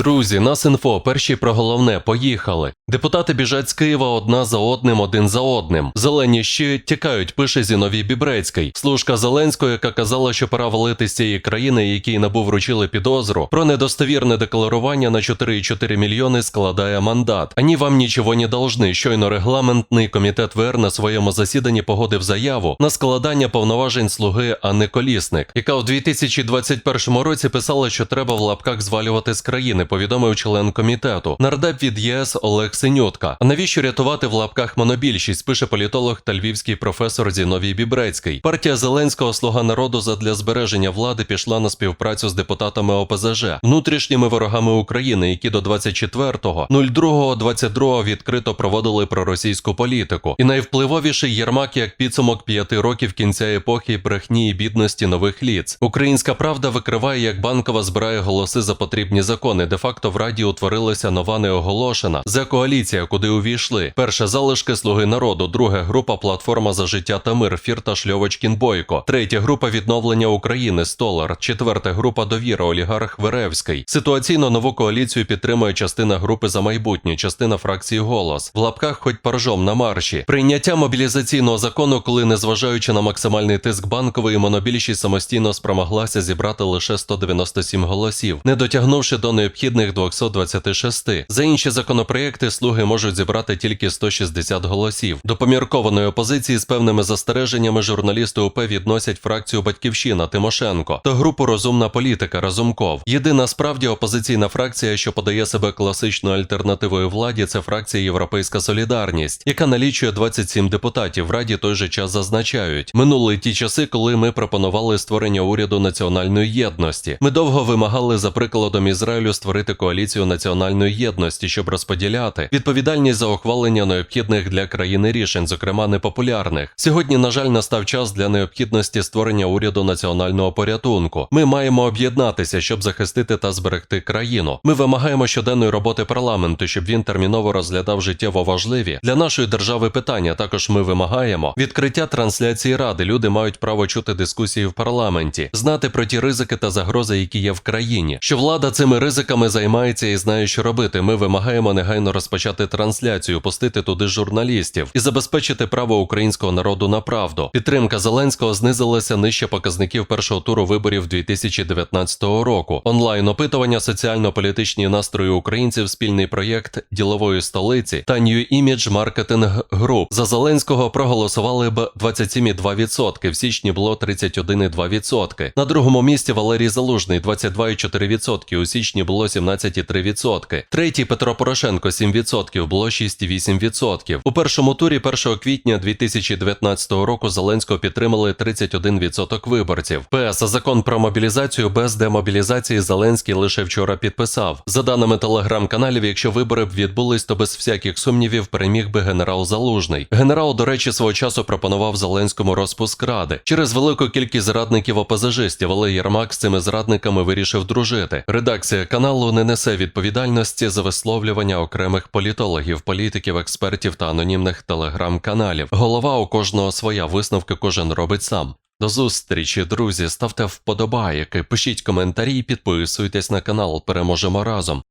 Друзі, нас інфо, перші про головне, поїхали. Депутати біжать з Києва одна за одним, один за одним. Зелені ще тікають, пише Зіновій Бібрецький. Служка Зеленського, яка казала, що пора валити з цієї країни, якій набув вручили підозру, про недостовірне декларування на 4,4 мільйони складає мандат. Ані вам нічого не должны. Щойно регламентний комітет ВР на своєму засіданні погодив заяву на складання повноважень слуги Анни Колісник, яка у 2021 році писала, що треба в лапках звалювати з країни, повідомив член комітету. Нардеп від ЄС Олег Синютка. Навіщо рятувати в лапках монобільшість? Пише політолог та львівський професор Зіновій Бібрецький. Партія Зеленського Слуга народу задля збереження влади пішла на співпрацю з депутатами ОПЗЖ, внутрішніми ворогами України, які до 24-го, 02-22 відкрито проводили проросійську політику. І найвпливовіший Єрмак як підсумок п'яти років кінця епохи брехні і бідності нових ліц. Українська правда викриває, як банкова збирає голоси за потрібні закони. Де факто в раді утворилася нова неоголошена за коаліція, куди увійшли. Перша залишки Слуги народу, друга група Платформа за життя та мир, Фірташ Льовочкін Бойко, третя група відновлення України Столар, четверта група довіра Олігарх Веревський. Ситуаційно нову коаліцію підтримує частина групи за майбутнє, частина фракції голос. В лапках хоч паржом на марші. Прийняття мобілізаційного закону, коли незважаючи на максимальний тиск банкової монобільшість самостійно спромоглася зібрати лише 197 голосів, не дотягнувши до необхідних 226. За інші законопроекти слуги можуть зібрати тільки 160 голосів. До поміркованої опозиції з певними застереженнями журналісти УП відносять фракцію Батьківщина Тимошенко та групу Розумна політика Разумков. Єдина справді опозиційна фракція, що подає себе класичною альтернативою владі, це фракція Європейська Солідарність, яка налічує 27 депутатів. В раді той же час зазначають, минули ті часи, коли ми пропонували створення уряду національної єдності. Ми довго вимагали за прикладом Ізраїлю створити коаліцію національної єдності, щоб розподіляти відповідальність за ухвалення необхідних для країни рішень, зокрема непопулярних. Сьогодні, на жаль, настав час для необхідності створення уряду національного порятунку. Ми маємо об'єднатися, щоб захистити та зберегти країну. Ми вимагаємо щоденної роботи парламенту, щоб він терміново розглядав життєво важливі для нашої держави питання. Також ми вимагаємо відкриття трансляції ради. Люди мають право чути дискусії в парламенті, знати про ті ризики та загрози, які є в країні. Що влада цими ризиками займається і знає, що робити. Ми вимагаємо негайно розпочати трансляцію, пустити туди журналістів і забезпечити право українського народу на правду. Підтримка Зеленського знизилася нижче показників першого туру виборів 2019 року. Онлайн опитування, соціально-політичні настрої українців, спільний проєкт ділової столиці та New Image Marketing Group. За Зеленського проголосували б 27,2%, В січні було 31,2%. На другому місці Валерій Залужний 22,4%, У січні було 17,3%. Третій Петро Порошенко 7%, було 6,8%. У першому турі 1 квітня 2019 року Зеленського підтримали 31% виборців. ПС закон про мобілізацію без демобілізації Зеленський лише вчора підписав. За даними телеграм-каналів, якщо вибори б відбулись, то без всяких сумнівів переміг би генерал Залужний. Генерал, до речі, свого часу пропонував Зеленському розпуск ради через велику кількість зрадників опозажистів, але Єрмак з цими зрадниками вирішив дружити. Редакція каналу не несе відповідальності за висловлювання окремих політологів, політиків, експертів та анонімних телеграм-каналів. Голова у кожного своя висновки кожен робить сам. До зустрічі, друзі. Ставте вподобайки, пишіть коментарі і підписуйтесь на канал. Переможемо разом.